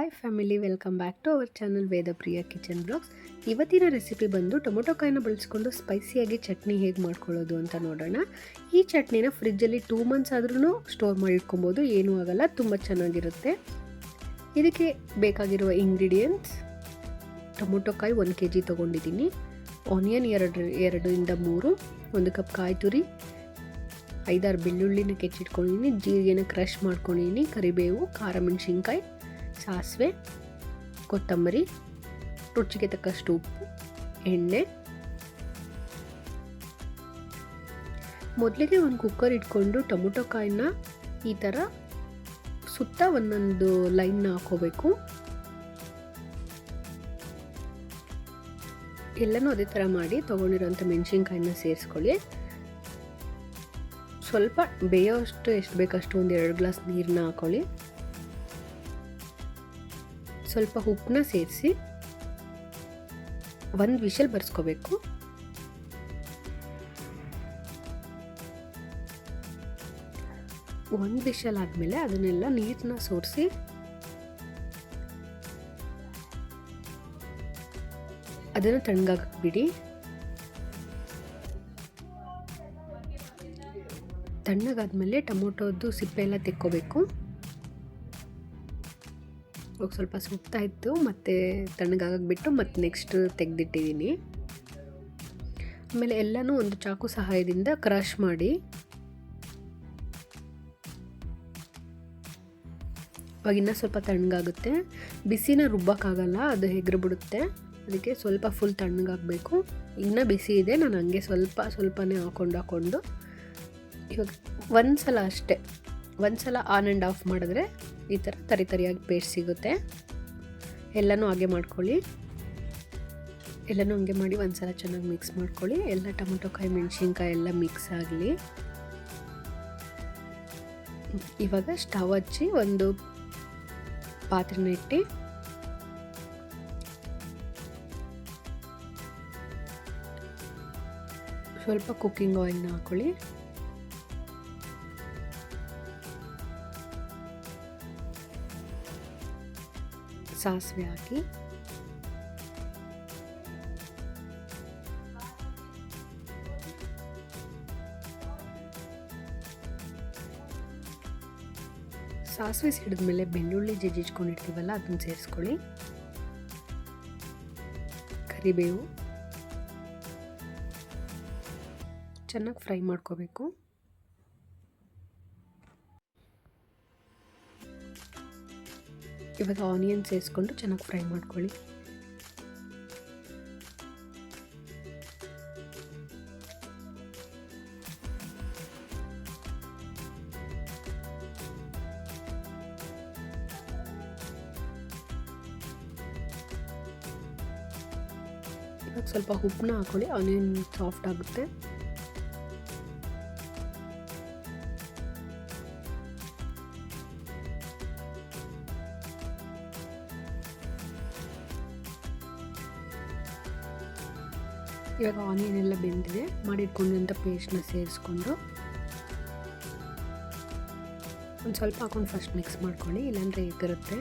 Hi family welcome back to our channel Vedapriya kitchen blogs ಇವತ್ತಿನ recipe ಬಂದು tomato ಕಾಯಿನ ಬಳಸ್ಕೊಂಡು ಸ್ಪೈಸಿಯಾಗಿ ಚಟ್ನಿ ಹೇಗೆ ಮಾಡ್ಕೊಳ್ಳೋದು ಅಂತ ನೋಡೋಣ. ಈ ಚಟ್ನಿನ ಫ್ರಿಜ್ಜಲ್ಲಿ ಟೂ ಮಂತ್ಸ್ ಆದ್ರೂ ಸ್ಟೋರ್ ಮಾಡಿ ಇಟ್ಕೊಬೋದು ಏನೂ ಆಗಲ್ಲ, ತುಂಬ ಚೆನ್ನಾಗಿರುತ್ತೆ. ಇದಕ್ಕೆ ಬೇಕಾಗಿರುವ ಇಂಗ್ರೀಡಿಯೆಂಟ್ಸ್ ಟೊಮೊಟೊ ಕಾಯಿ ಒಂದು ಕೆ ಜಿ ತೊಗೊಂಡಿದ್ದೀನಿ. ಆನಿಯನ್ ಎರಡು, ಎರಡರಿಂದ ಮೂರು, ಒಂದು ಕಪ್ ಕಾಯಿ ತುರಿ, ಐದಾರು ಬೆಳ್ಳುಳ್ಳಿನ ಕೆಚ್ಚಿಟ್ಕೊಂಡಿದ್ದೀನಿ, ಜೀರಿಗೆನ ಕ್ರಷ್ ಮಾಡ್ಕೊಂಡಿದ್ದೀನಿ, ಕರಿಬೇವು, ಖಾರ ಮೆಣಸಿನ್ಕಾಯಿ ಸಾಸಿವೆ, ಕೊತ್ತಂಬರಿ, ರುಚಿಗೆ ತಕ್ಕಷ್ಟು ಉಪ್ಪು, ಎಣ್ಣೆ. ಮೊದಲಿಗೆ ಒಂದು ಕುಕ್ಕರ್ ಇಟ್ಕೊಂಡು ಟೊಮೊಟೊ ಕಾಯಿನ ಈ ಥರ ಸುತ್ತ ಒಂದೊಂದು ಲೈನ್ನ ಹಾಕೋಬೇಕು. ಎಲ್ಲನೂ ಅದೇ ಥರ ಮಾಡಿ ತೊಗೊಂಡಿರೋಂಥ ಮೆಣಸಿನ್ಕಾಯಿನ ಸೇರಿಸ್ಕೊಳ್ಳಿ. ಸ್ವಲ್ಪ ಬೇಯೋಷ್ಟು ಎಷ್ಟು ಬೇಕಷ್ಟು ಒಂದು ಎರಡು ಗ್ಲಾಸ್ ನೀರನ್ನ ಹಾಕೊಳ್ಳಿ. ಸ್ವಲ್ಪ ಉಪ್ಪನ್ನ ಸೇರಿಸಿ ಒಂದು ವಿಷಲ್ ಬರ್ಸ್ಕೋಬೇಕು. ಒಂದು ವಿಷಲ್ ಆದಮೇಲೆ ಅದನ್ನೆಲ್ಲ ನೀರನ್ನ ಸೋರಿಸಿ ಅದನ್ನು ತಣ್ಣಗಾಕ್ಬಿಡಿ. ತಣ್ಣಗಾದ್ಮೇಲೆ ಟೊಮೊಟೊದ್ದು ಸಿಪ್ಪೆ ಎಲ್ಲ ತೆಕ್ಕೋಬೇಕು. ಇವಾಗ ಸ್ವಲ್ಪ ಸುಡ್ತಾ ಇತ್ತು, ಮತ್ತು ತಣ್ಣಗಾಗಕ್ಕೆ ಬಿಟ್ಟು ಮತ್ತು ನೆಕ್ಸ್ಟ್ ತೆಗೆದಿಟ್ಟಿದ್ದೀನಿ ಆಮೇಲೆ ಎಲ್ಲನೂ ಒಂದು ಚಾಕು ಸಹಾಯದಿಂದ ಕ್ರಷ್ ಮಾಡಿ. ಇವಾಗ ಇನ್ನೂ ಸ್ವಲ್ಪ ತಣ್ಣಗಾಗುತ್ತೆ. ಬಿಸಿನ ರುಬ್ಬಕ್ಕಾಗಲ್ಲ, ಅದು ಹೆಗ್ರು ಬಿಡುತ್ತೆ ಅದಕ್ಕೆ ಸ್ವಲ್ಪ ಫುಲ್ ತಣ್ಣಗಾಗಬೇಕು. ಇನ್ನೂ ಬಿಸಿ ಇದೆ, ನಾನು ಹಂಗೆ ಸ್ವಲ್ಪ ಸ್ವಲ್ಪನೇ ಹಾಕೊಂಡು ಹಾಕ್ಕೊಂಡು ಇವಾಗ ಒಂದು ಸಲ ಅಷ್ಟೇ. ಒಂದು ಸಲ ಆನ್ ಆ್ಯಂಡ್ ಆಫ್ ಮಾಡಿದ್ರೆ ಈ ಥರ ತರಿ ತರಿಯಾಗಿ ಪೇಸ್ಟ್ ಸಿಗುತ್ತೆ. ಎಲ್ಲನೂ ಹಾಗೆ ಮಾಡ್ಕೊಳ್ಳಿ. ಎಲ್ಲನೂ ಹಂಗೆ ಮಾಡಿ ಒಂದು ಸಲ ಚೆನ್ನಾಗಿ ಮಿಕ್ಸ್ ಮಾಡ್ಕೊಳ್ಳಿ. ಎಲ್ಲ ಟೊಮೊಟೊ ಕಾಯಿ, ಮೆಣಸಿನ್ಕಾಯಿ ಎಲ್ಲ ಮಿಕ್ಸ್ ಆಗಲಿ. ಇವಾಗ ಸ್ಟವ್ ಹಚ್ಚಿ ಒಂದು ಪಾತ್ರೆನ ಇಟ್ಟು ಸ್ವಲ್ಪ ಕುಕ್ಕಿಂಗ್ ಆಯಿಲ್ನ ಹಾಕೊಳ್ಳಿ. ಸಾಸಿವೆ ಹಾಕಿ ಸಾಸಿವೆ ಸಿಡಿದ್ಮೇಲೆ ಬೆಳ್ಳುಳ್ಳಿ ಜಜ್ಜಿಚ್ಕೊಂಡಿರ್ತೀವಲ್ಲ ಅದನ್ನು ಸೇರಿಸ್ಕೊಳ್ಳಿ. ಕರಿಬೇವು. ಚೆನ್ನಾಗಿ ಫ್ರೈ ಮಾಡ್ಕೋಬೇಕು. ಇವಾಗ ಆನಿಯನ್ ಸೇರಿಸ್ಕೊಂಡು ಚೆನ್ನಾಗಿ ಫ್ರೈ ಮಾಡ್ಕೊಳ್ಳಿ. ಇವಾಗ ಸ್ವಲ್ಪ ಉಪ್ಪನ್ನ ಹಾಕೊಳ್ಳಿ. ಆನಿಯನ್ ಸಾಫ್ಟ್ ಆಗುತ್ತೆ. ಇವಾಗ ಆನಿಯನ್ ಎಲ್ಲ ಬೆಂದಿದೆ. ಮಾಡಿಟ್ಕೊಂಡಂಥ ಪೇಸ್ಟ್ನ ಸೇರಿಸ್ಕೊಂಡು ಒಂದು ಸ್ವಲ್ಪ ಹಾಕೊಂಡು ಫಸ್ಟ್ ಮಿಕ್ಸ್ ಮಾಡ್ಕೊಳ್ಳಿ, ಇಲ್ಲಾಂದರೆ ಎಗ್ಗಿರುತ್ತೆ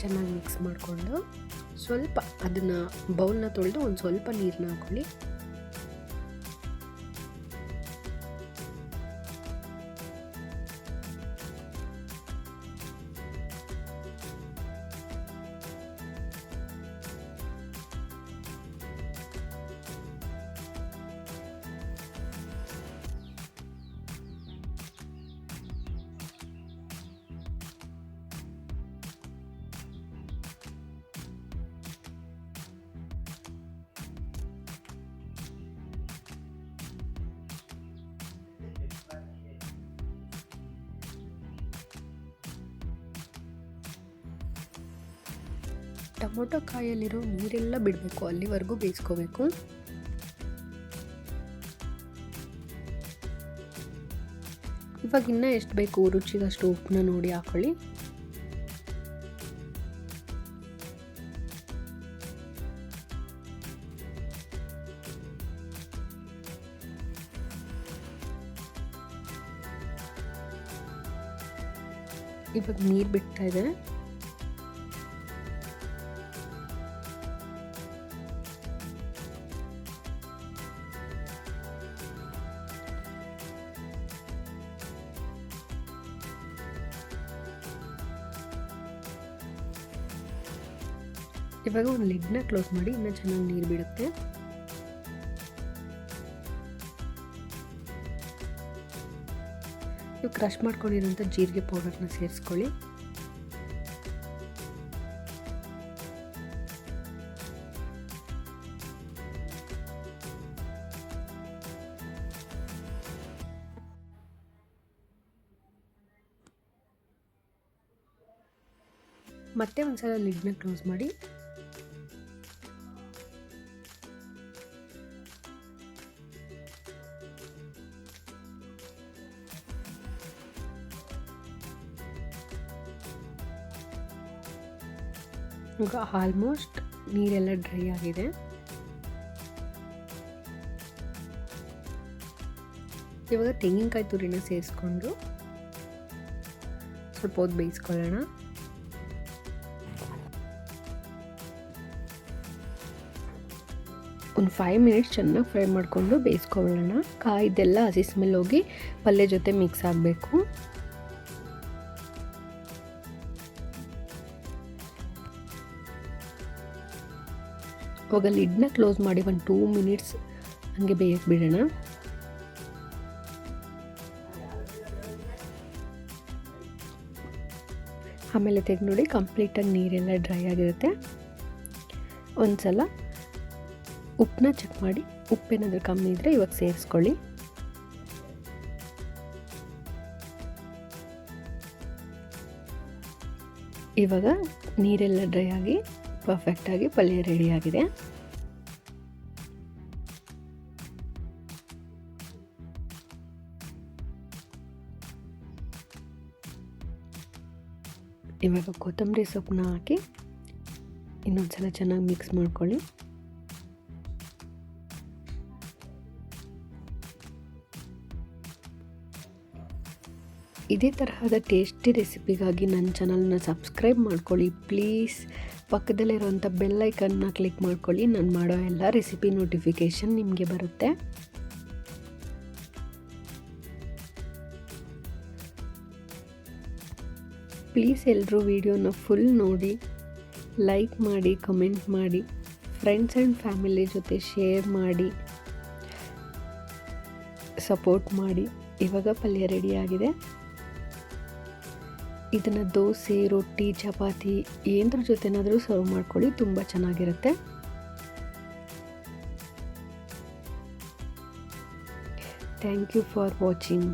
ಚೆನ್ನಾಗಿ ಮಿಕ್ಸ್ ಮಾಡಿಕೊಂಡು ಸ್ವಲ್ಪ ಅದನ್ನು ಬೌಲ್ನ ತೊಳೆದು ಒಂದು ಸ್ವಲ್ಪ ನೀರನ್ನ ಹಾಕೊಳ್ಳಿ ಟೊಮೊಟೊ ಕಾಯಲ್ಲಿರೋ ನೀರೆಲ್ಲ ಬಿಡಬೇಕು, ಅಲ್ಲಿವರೆಗೂ ಬೇಯಿಸ್ಕೋಬೇಕು. ಇವಾಗ ಇನ್ನೂ ಎಷ್ಟು ಬೇಕು ರುಚಿಗಷ್ಟು ಉಪ್ಪನ್ನ ನೋಡಿ ಹಾಕೊಳ್ಳಿ. ಇವಾಗ ನೀರು ಬಿಡ್ತಾ ಇದೆ. ಇವಾಗ ಒಂದು ಲಿಡ್ನ ಕ್ಲೋಸ್ ಮಾಡಿ ಇನ್ನೂ ಚೆನ್ನಾಗಿ ನೀರು ಬಿಡುತ್ತೆ ನೀವು ಕ್ರಶ್ ಮಾಡ್ಕೊಂಡಿರೋಂಥ ಜೀರಿಗೆ ಪೌಡರ್ನ ಸೇರಿಸ್ಕೊಳ್ಳಿ. ಮತ್ತೆ ಒಂದ್ಸಲ ಲಿಡ್ನ ಕ್ಲೋಸ್ ಮಾಡಿ. ಈಗ ಆಲ್ಮೋಸ್ಟ್ ನೀರೆಲ್ಲ ಡ್ರೈ ಆಗಿದೆ. ಇವಾಗ ತೆಂಗಿನಕಾಯಿ ತುರಿನ ಸೇರಿಸ್ಕೊಂಡು ಸ್ವಲ್ಪ ಹೊತ್ತು ಬೇಯಿಸ್ಕೊಳ್ಳೋಣ. ಒಂದು ಫೈವ್ ಮಿನಿಟ್ಸ್ ಚೆನ್ನಾಗಿ ಫ್ರೈ ಮಾಡಿಕೊಂಡು ಬೇಯಿಸ್ಕೊಳ್ಳೋಣ. ಕಾಯಿದೆಲ್ಲ ಹಸಿ ಸ್ಮೆಲ್ ಹೋಗಿ ಪಲ್ಯ ಜೊತೆ ಮಿಕ್ಸ್ ಆಗಬೇಕು. ಇವಾಗ ಲಿಡ್ನ ಕ್ಲೋಸ್ ಮಾಡಿ ಒಂದು ಟೂ ಮಿನಿಟ್ಸ್ ಹಂಗೆ ಬೇಯಕ್ಕೆ ಬಿಡೋಣ. ಆಮೇಲೆ ತೆಗೆದು ನೋಡಿ ಕಂಪ್ಲೀಟಾಗಿ ನೀರೆಲ್ಲ ಡ್ರೈ ಆಗಿರುತ್ತೆ. ಒಂದು ಸಲ ಉಪ್ಪನ್ನ ಚೆಕ್ ಮಾಡಿ ಉಪ್ಪೇನಾದರೂ ಕಮ್ಮಿ ಇದ್ದರೆ ಇವಾಗ ಸೇರಿಸ್ಕೊಳ್ಳಿ. ಇವಾಗ ನೀರೆಲ್ಲ ಡ್ರೈ ಆಗಿ ಪರ್ಫೆಕ್ಟಾಗಿ ಪಲ್ಯ ರೆಡಿಯಾಗಿದೆ ಇವಾಗ ಕೊತ್ತಂಬರಿ ಸೊಪ್ಪನ್ನ ಹಾಕಿ ಇನ್ನೊಂದ್ಸಲ ಚೆನ್ನಾಗಿ ಮಿಕ್ಸ್ ಮಾಡ್ಕೊಳ್ಳಿ. ಇದೇ ತರಹದ ಟೇಸ್ಟಿ ರೆಸಿಪಿಗಾಗಿ ನನ್ನ ಚಾನಲ್ನ ಸಬ್ಸ್ಕ್ರೈಬ್ ಮಾಡ್ಕೊಳ್ಳಿ. ಪ್ಲೀಸ್ ಪಕ್ಕದಲ್ಲಿರುವಂಥ ಬೆಲ್ಲೈಕನ್ನ ಕ್ಲಿಕ್ ಮಾಡ್ಕೊಳ್ಳಿ. ನಾನು ಮಾಡೋ ಎಲ್ಲ ರೆಸಿಪಿ ನೋಟಿಫಿಕೇಷನ್ ನಿಮಗೆ ಬರುತ್ತೆ. ಪ್ಲೀಸ್ ಎಲ್ಲರೂ ವಿಡಿಯೋನ ಫುಲ್ ನೋಡಿ ಲೈಕ್ ಮಾಡಿ ಕಮೆಂಟ್ ಮಾಡಿ ಫ್ರೆಂಡ್ಸ್ ಆ್ಯಂಡ್ ಫ್ಯಾಮಿಲಿ ಜೊತೆ ಶೇರ್ ಮಾಡಿ ಸಪೋರ್ಟ್ ಮಾಡಿ. ಇವಾಗ ಪಲ್ಯ ರೆಡಿಯಾಗಿದೆ ಇದನ್ನು ದೋಸೆ ರೊಟ್ಟಿ ಚಪಾತಿ ಏನರ ಜೊತೆನಾದರೂ ಸರ್ವ್ ಮಾಡ್ಕೊಳ್ಳಿ ತುಂಬ ಚೆನ್ನಾಗಿರುತ್ತೆ. Thank you for watching